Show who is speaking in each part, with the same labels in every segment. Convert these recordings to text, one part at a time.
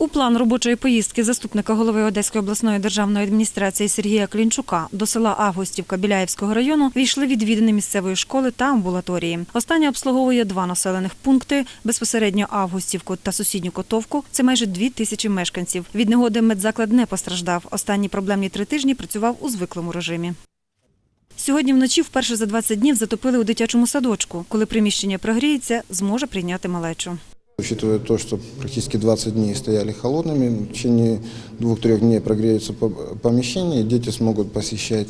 Speaker 1: У план робочої поїздки заступника голови Одеської обласної державної адміністрації Сергія Клінчука до села Августівка Біляєвського району війшли відвідини місцевої школи та амбулаторії. Остання обслуговує два населених пункти безпосередньо Августівку та сусідню Котовку. Це майже дві тисячі мешканців. Від негоди медзаклад не постраждав. Останні проблемні три тижні працював у звиклому режимі. Сьогодні вночі вперше за 20 днів затопили у дитячому садочку. Коли приміщення прогріється, зможе прийняти малечу.
Speaker 2: Учитывая то, что практически 20 дней стояли холодными, в течение двух-трех дней прогреются по- помещения, и дети смогут посещать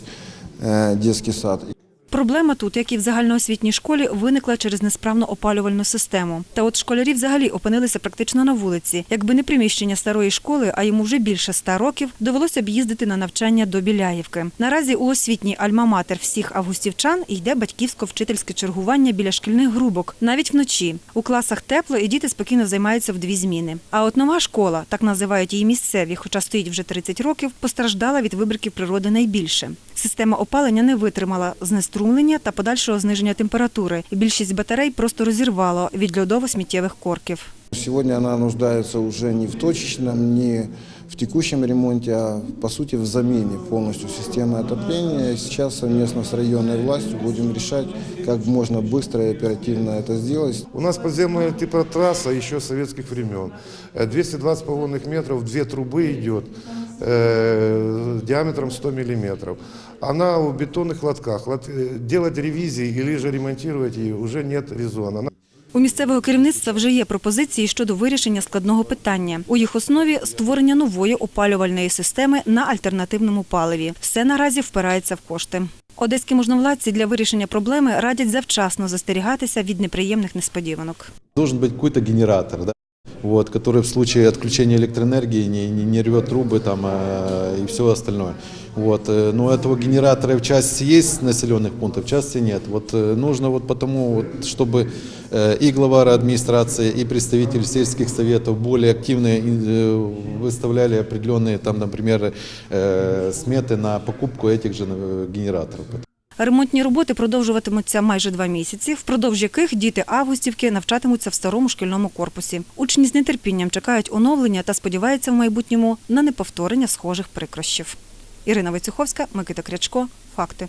Speaker 2: э, детский сад.
Speaker 1: Проблема тут, як і в загальноосвітній школі, виникла через несправну опалювальну систему. Та от школярі взагалі опинилися практично на вулиці. Якби не приміщення старої школи, а йому вже більше ста років, довелося б їздити на навчання до Біляївки. Наразі у освітній альма-матер всіх августівчан йде батьківсько-вчительське чергування біля шкільних грубок, навіть вночі. У класах тепло і діти спокійно займаються в дві зміни. А от нова школа, так називають її місцеві, хоча стоїть вже 30 років, постраждала від вибриків природи найбільше. Система опалення не витримала знеструмлення та подальшого зниження температури. І більшість батарей просто розірвало від льодово-сміттєвих корків.
Speaker 2: Сегодня она нуждается уже не в точечном, не в текущем ремонте, а по сути в замене полностью системы отопления. И Сейчас совместно с районной властью будем решать, как можно быстро и оперативно это сделать.
Speaker 3: У нас подземная типа трасса еще советских времен. Э, 220 половинных метров, две трубы идет э, диаметром 100 миллиметров. Она в бетонных лотках. Лот- э, Делать ревизии или же ремонтировать ее уже нет резона. Она
Speaker 1: У місцевого керівництва вже є пропозиції щодо вирішення складного питання. У їх основі створення нової опалювальної системи на альтернативному паливі. Все наразі впирається в кошти. Одеські можновладці для вирішення проблеми радять завчасно застерігатися від неприємних несподіванок.
Speaker 4: Должен быть какой-то генератор, да? вот, который в случае отключения электроэнергии не, не, не рвет трубы там, э, и все остальное. Вот, э, но этого генератора в части есть населенных пунктов, в части нет. Вот, э, нужно вот потому, вот, чтобы э, и глава администрации, и представители сельских советов более активно э, выставляли определенные, там, например, э, сметы на покупку этих же э, генераторов.
Speaker 1: Ремонтні роботи продовжуватимуться майже два місяці, впродовж яких діти Августівки навчатимуться в старому шкільному корпусі. Учні з нетерпінням чекають оновлення та сподіваються в майбутньому на неповторення схожих прикрощів. Ірина Вицюховська, Микита Крячко. Факти.